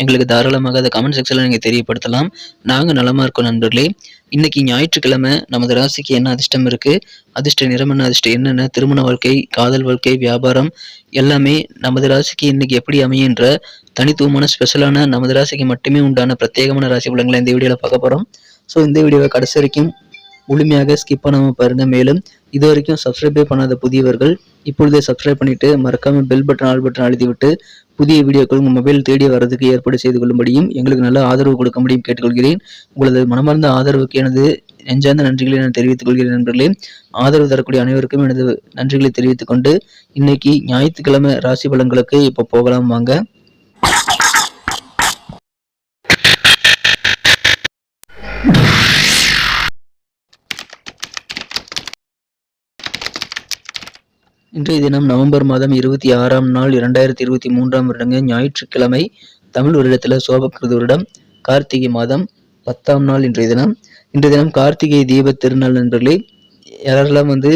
எங்களுக்கு தாராளமாக அதை கமெண்ட் செக்ஷனில் நீங்கள் தெரியப்படுத்தலாம். நாங்கள் நலமாக இருக்கோம் நண்பர்களே. இன்னைக்கு ஞாயிற்றுக்கிழமை நமது ராசிக்கு என்ன அதிர்ஷ்டம் இருக்குது அதிர்ஷ்ட நிறம் என்ன? அதிர்ஷ்டம் என்னென்ன திருமண வாழ்க்கை காதல் வாழ்க்கை வியாபாரம் எல்லாமே நமது ராசிக்கு இன்னைக்கு எப்படி அமையுன்ற தனித்துவமான ஸ்பெஷலான நமது ராசிக்கு மட்டுமே உண்டான பிரத்யேகமான ராசி பலன்களை இந்த வீடியோவில் பார்க்க போகிறோம் ஸோ இந்த வீடியோவை கடைசி வரைக்கும் முழுமையாக ஸ்கிப் பண்ணாமல் பாருங்க. மேலும் இது வரைக்கும் சப்ஸ்கிரைபே பண்ணாத புதியவர்கள் இப்பொழுதே சப்ஸ்கிரைப் பண்ணிவிட்டு மறக்காமல் பெல் பட்டன் ஆல் பட்டன் அழுத்திவிட்டு புதிய வீடியோக்கள் உங்கள் மொபைல் தேடி வரதுக்கு ஏற்பாடு செய்து கொள்ளும்படியும் எங்களுக்கு நல்ல ஆதரவு கொடுக்க முடியும் கேட்டுக்கொள்கிறேன். உங்களது மனமார்ந்த ஆதரவுக்கு எனது நெஞ்சார்ந்த நன்றிகளை நான் தெரிவித்துக் கொள்கிறேன் நண்பர்களே. ஆதரவு தரக்கூடிய அனைவருக்கும் எனது நன்றிகளை தெரிவித்துக் கொண்டு இன்னைக்கு ஞாயிற்றுக்கிழமை ராசி பலன்களுக்கு இப்போ போகலாம் வாங்க. இன்றைய தினம் நவம்பர் மாதம் இருபத்தி ஆறாம் நாள் இரண்டாயிரத்தி இருபத்தி மூன்றாம் வருடங்க ஞாயிற்றுக்கிழமை தமிழ் வருடத்தில் சோபக்கிருத வருடம். கார்த்திகை மாதம் பத்தாம் நாள் இன்றைய தினம். இன்றைய தினம் கார்த்திகை தீப திருநாள் நண்பர்களே யாரெல்லாம் வந்து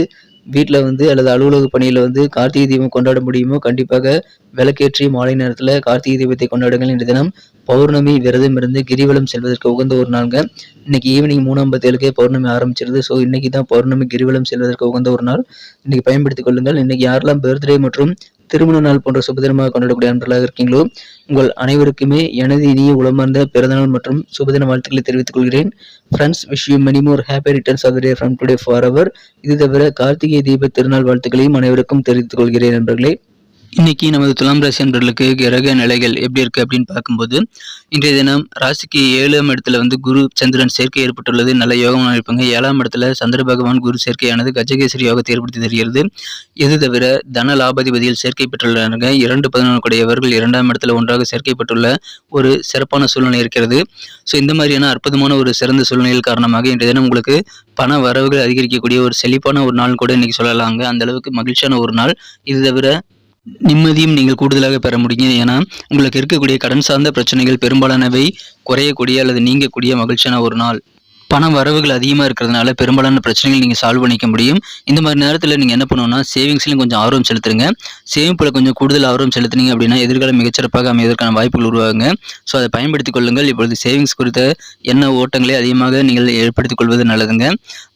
வீட்டில் வந்து அல்லது அலுவலக பணியில் வந்து கார்த்திகை தீபம் கொண்டாட முடியுமோ கண்டிப்பாக விளக்கேற்றி மாலை நேரத்தில் கார்த்திகை தீபத்தை கொண்டாடுங்கள். இன்றைய தினம் பௌர்ணமி விரதம் இருந்து கிரிவலம் செல்வதற்கு உகந்த ஒரு நாளுங்க. இன்னைக்கு ஈவினிங் மூணு ஐம்பத்தேழுக்கே பௌர்ணமி ஆரம்பிச்சிருது. ஸோ இன்னைக்கு தான் பௌர்ணமி கிரிவலம் செல்வதற்கு உகந்த ஒரு நாள். இன்னைக்கு பயன்படுத்திக் கொள்ளுங்கள். இன்னைக்கு யாரெல்லாம் பர்த்டே மற்றும் திருமண நாள் போன்ற சுபதினமாக கொண்டாடக்கூடிய அன்பர்களாக இருக்கீங்களோ உங்கள் அனைவருக்குமே எனது இனிய உளமார்ந்த பிறந்தநாள் மற்றும் சுபதின வாழ்த்துக்களை தெரிவித்துக் கொள்கிறேன். Friends wish you many more happy returns of day from today for our இது தவிர கார்த்திகை தீப திருநாள் வாழ்த்துக்களையும் அனைவருக்கும் தெரிவித்துக் கொள்கிறேன் நண்பர்களே. இன்னைக்கு நமது துலாம் ராசி அன்பர்களுக்கு கிரக நிலைகள் எப்படி இருக்கு அப்படின்னு பார்க்கும்போது இன்றைய தினம் ராசிக்கு ஏழாம் இடத்துல வந்து குரு சந்திரன் சேர்க்கை ஏற்பட்டுள்ளது. நல்ல யோகமாக இருப்பாங்க. ஏழாம் இடத்துல சந்திர பகவான் குரு சேர்க்கையானது கஜகேசரி யோகத்தை ஏற்படுத்தி தருகிறது. இது தவிர தன லாபாதிபதியில் சேர்க்கை பெற்றுள்ளனர் இரண்டு பதினொன்று கூடியவர்கள் இரண்டாம் இடத்துல ஒன்றாக சேர்க்கப்பட்டுள்ள ஒரு சிறப்பான சூழ்நிலை இருக்கிறது. ஸோ இந்த மாதிரியான அற்புதமான ஒரு சிறந்த சூழ்நிலைகள் காரணமாக இன்றைய தினம் உங்களுக்கு பண வரவுகள் அதிகரிக்கக்கூடிய ஒரு செழிப்பான ஒரு நாள் கூட இன்னைக்கு சொல்லலாங்க. அந்த அளவுக்கு மகிழ்ச்சியான ஒரு நாள். இது தவிர நிம்மதியும் நீங்கள் கூடுதலாக பெற முடியும். ஏன்னா உங்களுக்கு இருக்கக்கூடிய கடன் சார்ந்த பிரச்சனைகள் பெரும்பாலானவை குறையக்கூடிய அல்லது நீங்கக்கூடிய மகிழ்ச்சியான ஒரு நாள். பணம் வரவுகள் அதிகமாக இருக்கிறதுனால பெரும்பாலான பிரச்சனைகள் நீங்கள் சால்வ் பண்ணிக்க முடியும். இந்த மாதிரி நேரத்தில் நீங்கள் என்ன பண்ணணும்னா சேவிங்ஸ்லையும் கொஞ்சம் ஆர்வம் செலுத்துங்க. சேமிப்பில் கொஞ்சம் கூடுதல் ஆர்வம் செலுத்துனீங்க அப்படின்னா எதிர்காலம் மிகச்சிறப்பாக அமைவதற்கான வாய்ப்புகள் உருவாகுங்க. ஸோ அதை பயன்படுத்திக் கொள்ளுங்கள். இப்பொழுது சேவிங்ஸ் குறித்த என்ன ஓட்டங்களை அதிகமாக நீங்கள் ஏற்படுத்திக் கொள்வது நல்லதுங்க.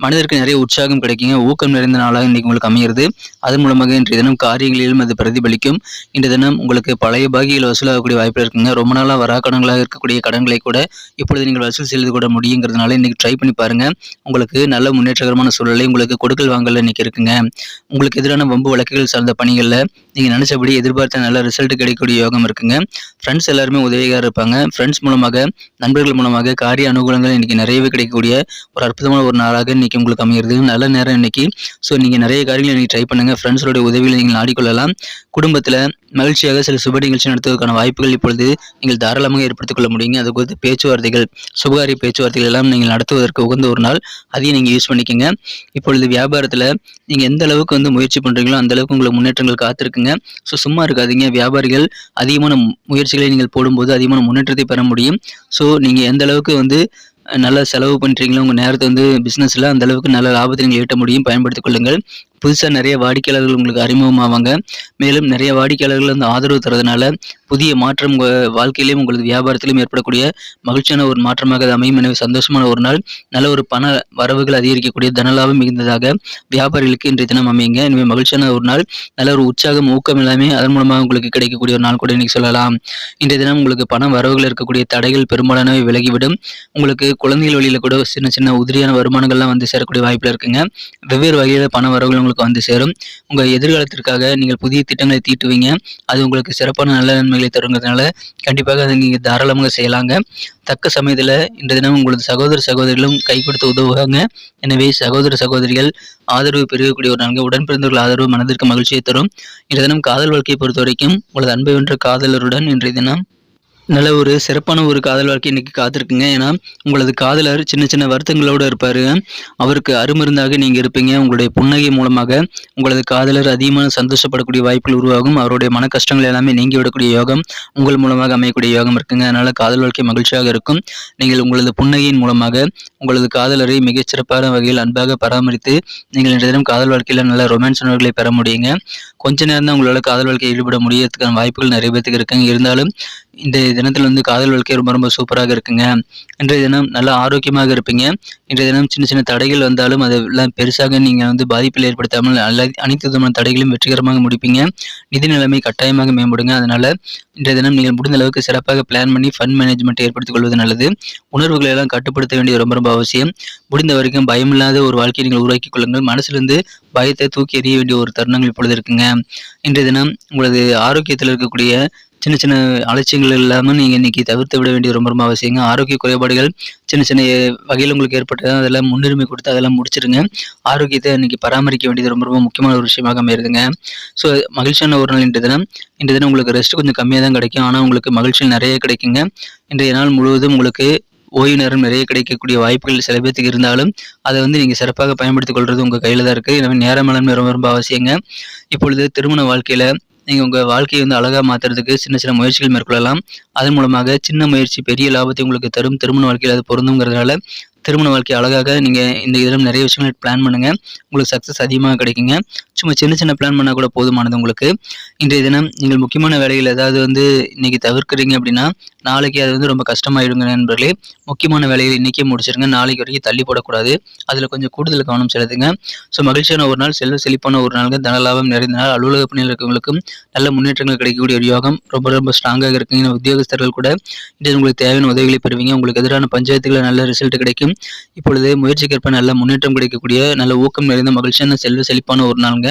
மனிதருக்கு நிறைய உற்சாகம் கிடைக்குங்க. ஊக்கம் நிறைந்த நாளாக இன்றைக்கு உங்களுக்கு அமைகிறது. அதன் மூலமாக இன்றைய தினம் காரியங்களிலும் அது பிரதிபலிக்கும். இன்றைய தினம் உங்களுக்கு பழைய பாகியில் வசூலாகக்கூடிய வாய்ப்பு இருக்குங்க. ரொம்ப நாளாக வராக்கடன்களாக இருக்கக்கூடிய கடன்களை கூட இப்பொழுது நீங்கள் வசூல் செய்து கூட முடியுங்கிறதுனால இன்னைக்கு ட்ரை பண்ணி பாருங்க. உங்களுக்கு நல்ல முன்னேற்றகரமான சூழ்நிலை உங்களுக்கு கொடுக்கல் வாங்கல இன்னைக்கு இருக்குங்க. உங்களுக்கு எதிரான வம்பு வழக்குகள் சார்ந்த பணிகளில் நீங்கள் நினைச்சபடி எதிர்பார்த்த நல்ல ரிசல்ட் கிடைக்கக்கூடிய யோகம் இருக்குங்க. ஃப்ரெண்ட்ஸ் எல்லாருமே உதவியாக இருப்பாங்க. ஃப்ரெண்ட்ஸ் மூலமாக நண்பர்கள் மூலமாக காரிய அனுகூலங்கள் இன்னைக்கு நிறையவே கிடைக்கக்கூடிய ஒரு அற்புதமான ஒரு நாளாக இன்னைக்கு உங்களுக்கு அமைகிறது நல்ல நேரம் இன்னைக்கு. ஸோ நீங்கள் நிறைய காரியங்களை இன்றைக்கி ட்ரை பண்ணுங்க. ஃப்ரெண்ட்ஸோட உதவிகளை நீங்கள் நாடிக்கொள்ளலாம். குடும்பத்தில் மகிழ்ச்சியாக சில சுப நிகழ்ச்சி நடத்துவதற்கான வாய்ப்புகள் இப்பொழுது நீங்கள் தாராளமாக ஏற்படுத்திக் கொள்ள முடியுங்க. அது குறித்து பேச்சுவார்த்தைகள் சுபகாரிய பேச்சுவார்த்தைகள் எல்லாம் நீங்கள் நடத்துவதற்கு உகந்த ஒரு நாள் அதையும் நீங்கள் யூஸ் பண்ணிக்கோங்க. இப்பொழுது வியாபாரத்தில் நீங்கள் எந்த அளவுக்கு வந்து முயற்சி பண்ணுறீங்களோ அந்த அளவுக்கு உங்களுக்கு முன்னேற்றங்கள் காத்திருக்குங்க. ஸோ சும்மா இருக்காதீங்க. வியாபாரிகள் அதிகமான முயற்சிகளை நீங்கள் போடும்போது அதிகமான முன்னேற்றத்தை பெற முடியும். ஸோ நீங்கள் எந்த அளவுக்கு வந்து நல்ல செலவு பண்ணுறீங்களோ உங்கள் நேரத்தை வந்து பிஸ்னஸில் அந்த அளவுக்கு நல்ல லாபத்தை நீங்கள் ஈட்ட முடியும். பயன்படுத்திக் கொள்ளுங்கள். புதுசாக நிறைய வாடிக்கையாளர்கள் உங்களுக்கு அறிமுகமாவாங்க. மேலும் நிறைய வாடிக்கையாளர்கள் வந்து ஆதரவு தரதுனால புதிய மாற்றம் உங்கள் வாழ்க்கையிலையும் உங்களது வியாபாரத்திலும் ஏற்படக்கூடிய மகிழ்ச்சியான ஒரு மாற்றமாக அது அமையும். எனவே சந்தோஷமான ஒரு நாள். நல்ல ஒரு பண வரவுகள் அதிகரிக்கக்கூடிய தனலாபம் மிகுந்ததாக வியாபாரிகளுக்கு இன்றைய தினம் அமையுங்க. எனவே மகிழ்ச்சியான ஒரு நாள். நல்ல ஒரு உற்சாகம் ஊக்கம் எல்லாமே அதன் மூலமாக உங்களுக்கு கிடைக்கக்கூடிய ஒரு நாள் கூட இன்னைக்கு சொல்லலாம். இன்றைய தினம் உங்களுக்கு பண வரவுகள் இருக்கக்கூடிய தடைகள் பெரும்பாலானவை விலகிவிடும். உங்களுக்கு குழந்தைகள் வழியில் கூட சின்ன சின்ன உதிரியான வருமானங்கள்லாம் வந்து சேரக்கூடிய வாய்ப்பில் இருக்குங்க. வெவ்வேறு வகையில் பண வரவுகள் உங்களுக்கு வந்து சேரும். உங்கள் எதிர்காலத்திற்காக நீங்கள் புதிய திட்டங்களை தீட்டுவீங்க. அது உங்களுக்கு சிறப்பான நல்ல நன்மைகளை தருங்கிறதுனால கண்டிப்பாக அதை நீங்கள் தாராளமாக செய்யலாங்க. தக்க சமயத்தில் இன்று தினம் உங்களது சகோதர சகோதரிகளும் கை கொடுத்து உதவுவாங்க. எனவே சகோதர சகோதரிகள் ஆதரவு பெருகக்கூடிய ஒரு நான்கு உடன் பிறந்தவர்கள் ஆதரவு மனதிற்கு மகிழ்ச்சியை தரும். இன்றைய தினம் காதல் வாழ்க்கையை பொறுத்த வரைக்கும் உங்களது அன்பை வென்ற காதலருடன் இன்றைய தினம் நல்ல ஒரு சிறப்பான ஒரு காதல் வாழ்க்கை இன்னைக்கு காத்திருக்குங்க. ஏன்னா உங்களது காதலர் சின்ன சின்ன வருத்தங்களோடு இருப்பார். அவருக்கு அருமருந்தாக நீங்கள் இருப்பீங்க. உங்களுடைய புன்னகை மூலமாக உங்களது காதலர் அதிகமான சந்தோஷப்படக்கூடிய வாய்ப்புகள் உருவாகும். அவருடைய மன கஷ்டங்கள் எல்லாமே நீங்கி விடக்கூடிய யோகம் உங்கள் மூலமாக அமையக்கூடிய யோகம் இருக்குங்க. அதனால் காதல் வாழ்க்கை மகிழ்ச்சியாக இருக்கும். நீங்கள் உங்களது புன்னகையின் மூலமாக உங்களது காதலரை மிகச்சிறப்பான வகையில் அன்பாக பராமரித்து நீங்கள் இன்றைய தினம் காதல் வாழ்க்கையில் நல்ல ரொமான்ஸ் உணர்வுகளை பெற முடியுங்க. கொஞ்ச நேரம் தான் உங்களால் காதல் வாழ்க்கையில் ஈடுபட முடியறதுக்கான வாய்ப்புகள் நிறைய பேர்த்துக்கு இருக்குங்க. இருந்தாலும் இந்த தினத்தில் வந்து காதல் வாழ்க்கை ரொம்ப ரொம்ப சூப்பராக இருக்குங்க. இன்றைய தினம் நல்லா ஆரோக்கியமாக இருப்பீங்க. இன்றைய தினம் சின்ன சின்ன தடைகள் வந்தாலும் அதெல்லாம் பெருசாக நீங்கள் வந்து பாதிப்பில் ஏற்படுத்தாமல் அனைத்து விதமான தடைகளும் வெற்றிகரமாக முடிப்பீங்க. நிதி நிலைமை கட்டாயமாக மேம்படுங்க. அதனால் இன்றைய தினம் நீங்கள் முடிந்த அளவுக்கு சிறப்பாக பிளான் பண்ணி ஃபண்ட் மேனேஜ்மெண்ட் ஏற்படுத்திக் கொள்வது நல்லது. உணர்வுகளை எல்லாம் கட்டுப்படுத்த வேண்டியது ரொம்ப ரொம்ப அவசியம். முடிந்த வரைக்கும் பயமில்லாத ஒரு வாழ்க்கையை நீங்கள் உருவாக்கி கொள்ளுங்கள். மனசுலேருந்து பயத்தை தூக்கி எறிய வேண்டிய ஒரு தருணங்கள் இப்பொழுது இருக்குங்க. இன்றைய தினம் உங்களது ஆரோக்கியத்தில் இருக்கக்கூடிய சின்ன சின்ன அலட்சியங்கள் இல்லாமல் நீங்கள் இன்றைக்கி தவிர்த்து விட வேண்டியது ரொம்ப ரொம்ப அவசியங்க. ஆரோக்கிய குறைபாடுகள் சின்ன சின்ன வகையில் உங்களுக்கு ஏற்பட்டது அதெல்லாம் முன்னுரிமை கொடுத்து அதெல்லாம் முடிச்சிருங்க. ஆரோக்கியத்தை இன்றைக்கி பராமரிக்க வேண்டியது ரொம்ப ரொம்ப முக்கியமான ஒரு விஷயமாக அமையிருதுங்க ஸோ மகிழ்ச்சியான ஒரு நாள் இன்றைய தினம். இன்றைய தினம் உங்களுக்கு ரெஸ்ட் கொஞ்சம் கம்மியாக தான் கிடைக்கும். ஆனால் உங்களுக்கு மகிழ்ச்சி நிறைய கிடைக்குங்க. இன்றைய நாள் முழுவதும் உங்களுக்கு ஓய்வு நேரம் நிறைய கிடைக்கக்கூடிய வாய்ப்புகள் சில பேர்த்துக்கு இருந்தாலும் அதை வந்து நீங்கள் சிறப்பாக பயன்படுத்திக் கொள்வது உங்கள் கையில் தான் இருக்குது எனவே நேரம் மேலாண்மை ரொம்ப ரொம்ப அவசியங்க. இப்பொழுது திருமண வாழ்க்கையில் நீங்கள் உங்கள் வாழ்க்கையை வந்து அழகாக மாற்றுறதுக்கு சின்ன சின்ன முயற்சிகள் மேற்கொள்ளலாம். அதன் மூலமாக சின்ன முயற்சி பெரிய லாபத்தை உங்களுக்கு தரும். திருமண வாழ்க்கையில் அது பொருந்துங்கிறதுனால திருமண வாழ்க்கை அழகாக நீங்கள் இந்த இதில் நிறைய விஷயங்கள் பிளான் பண்ணுங்கள் உங்களுக்கு சக்ஸஸ் அதிகமாக கிடைக்குங்க. சும்மா சின்ன சின்ன பிளான் பண்ணால் கூட போதுமானது உங்களுக்கு. இன்றைய தினம் நீங்கள் முக்கியமான வேலைகள் ஏதாவது வந்து இன்றைக்கி தவிர்க்கிறீங்க அப்படின்னா நாளைக்கு அது வந்து ரொம்ப கஷ்டமாயிடுங்க நண்பர்களே. முக்கியமான வேலைகள் இன்றைக்கே முடிச்சிருங்க. நாளைக்கு வரைக்கும் தள்ளி போடக்கூடாது. அதில் கொஞ்சம் கூடுதல் கவனம் செலுத்துங்க. ஸோ மகிழ்ச்சியான ஒரு நாள் செல்வ செழிப்பான ஒரு நாளுங்க. தனலாபம் நிறைந்த நாள். அலுவலக பணியில் இருக்கவங்களுக்கும் நல்ல முன்னேற்றங்கள் கிடைக்கக்கூடிய ஒரு யோகம். ரொம்ப ரொம்ப ஸ்ட்ராங்காக இருக்குங்க. உத்தியோகஸ்தர்கள் கூட இன்றைய உங்களுக்கு தேவையான உதவிகளை பெறுவீங்க. உங்களுக்கு எதிரான பஞ்சாயத்துகளை நல்ல ரிசல்ட் கிடைக்கும். இப்பொழுது முயற்சிக்கேற்ப நல்ல முன்னேற்றம் கிடைக்கக்கூடிய நல்ல ஊக்கம் நிறைந்த மகிழ்ச்சியான செல்வ செழிப்பான ஒரு நாளுங்க.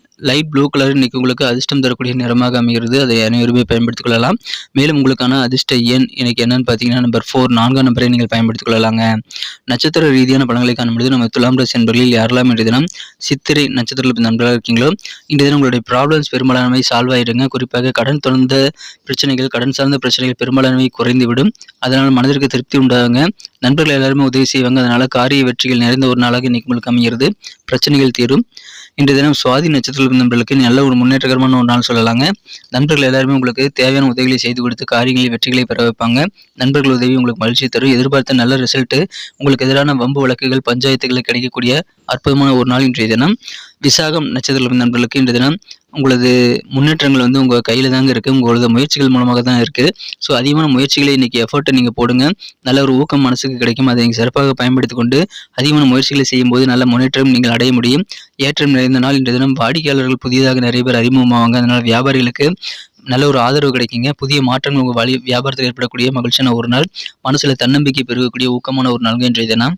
லைட் ப்ளூ கலர் இன்னைக்கு உங்களுக்கு அதிர்ஷ்டம் தரக்கூடிய நிறமாக அமைகிறது. அதை அனைவருமே பயன்படுத்திக் கொள்ளலாம். மேலும் உங்களுக்கான அதிர்ஷ்ட எண் எனக்கு என்னன்னு பார்த்தீங்கன்னா நம்பர் ஃபோர் நான்காம் நம்பரை நீங்கள் பயன்படுத்திக் கொள்ளலாங்க. நட்சத்திர ரீதியான பலன்களை காணும்பொழுது நம்ம துலாம் ராசி என்பர்களில் யாரெல்லாம் இன்றைய தினம் சித்திரை நட்சத்திரத்தில் நண்பர்களாக இருக்கீங்களோ இன்றைய தினம் உங்களுடைய ப்ராப்ளம்ஸ் பெரும்பாலானவை சால்வ் ஆகிடுங்க குறிப்பாக கடன் தொடர்ந்த பிரச்சனைகள் கடன் சார்ந்த பிரச்சனைகள் பெரும்பாலானவை குறைந்துவிடும். அதனால் மனதிற்கு திருப்தி உண்டாகுங்க. நண்பர்கள் எல்லாருமே உதவி செய்வாங்க. அதனால் காரிய வெற்றிகள் நிறைந்த ஒரு நாளாக இன்னைக்கு உங்களுக்கு அமைகிறது. பிரச்சனைகள் தீரும். இன்று தினம் சுவாதி நட்சத்திர நண்பர்களுக்கு நல்ல ஒரு முன்னேற்றகரமான ஒரு நாள் சொல்லலாங்க. நண்பர்கள் எல்லாருமே உங்களுக்கு தேவையான உதவிகளை செய்து கொடுத்து காரியங்களை வெற்றிகளை பெற வைப்பாங்க. நண்பர்கள் உதவி உங்களுக்கு மகிழ்ச்சி தரும். எதிர்பார்த்த நல்ல ரிசல்ட் உங்களுக்கு எதிரான வம்பு வழக்குகள் பஞ்சாயத்துகளில் கிடைக்கக்கூடிய அற்புதமான ஒரு நாள் இன்றைய தினம். விசாகம் நட்சத்திர நண்பர்களுக்கு இன்றைய தினம் உங்களது முன்னேற்றங்கள் வந்து உங்கள் கையில் தாங்க இருக்குது உங்களது முயற்சிகள் மூலமாக தான் இருக்குது ஸோ அதிகமான முயற்சிகளை இன்றைக்கி எஃபர்ட்டை நீங்கள் போடுங்க. நல்ல ஒரு ஊக்கம் மனசுக்கு கிடைக்கும். அதை நீங்கள் சிறப்பாக பயன்படுத்தி கொண்டு அதிகமான முயற்சிகளை செய்யும்போது நல்ல முன்னேற்றம் நீங்கள் அடைய முடியும். ஏற்றம் நிறைந்த நாள் இன்றைய தினம் வாடிக்கையாளர்கள் புதியதாக நிறைய பேர் அறிமுகமாவாங்க. அதனால் வியாபாரிகளுக்கு நல்ல ஒரு ஆதரவு கிடைக்குங்க. புதிய மாற்றங்கள் உங்கள் வழி வியாபாரத்தில் ஏற்படக்கூடிய மகிழ்ச்சியான ஒரு நாள். மனசில் தன்னம்பிக்கை பெருகக்கூடிய ஊக்கமான ஒரு நாள்ங்க இன்றைய தினம்.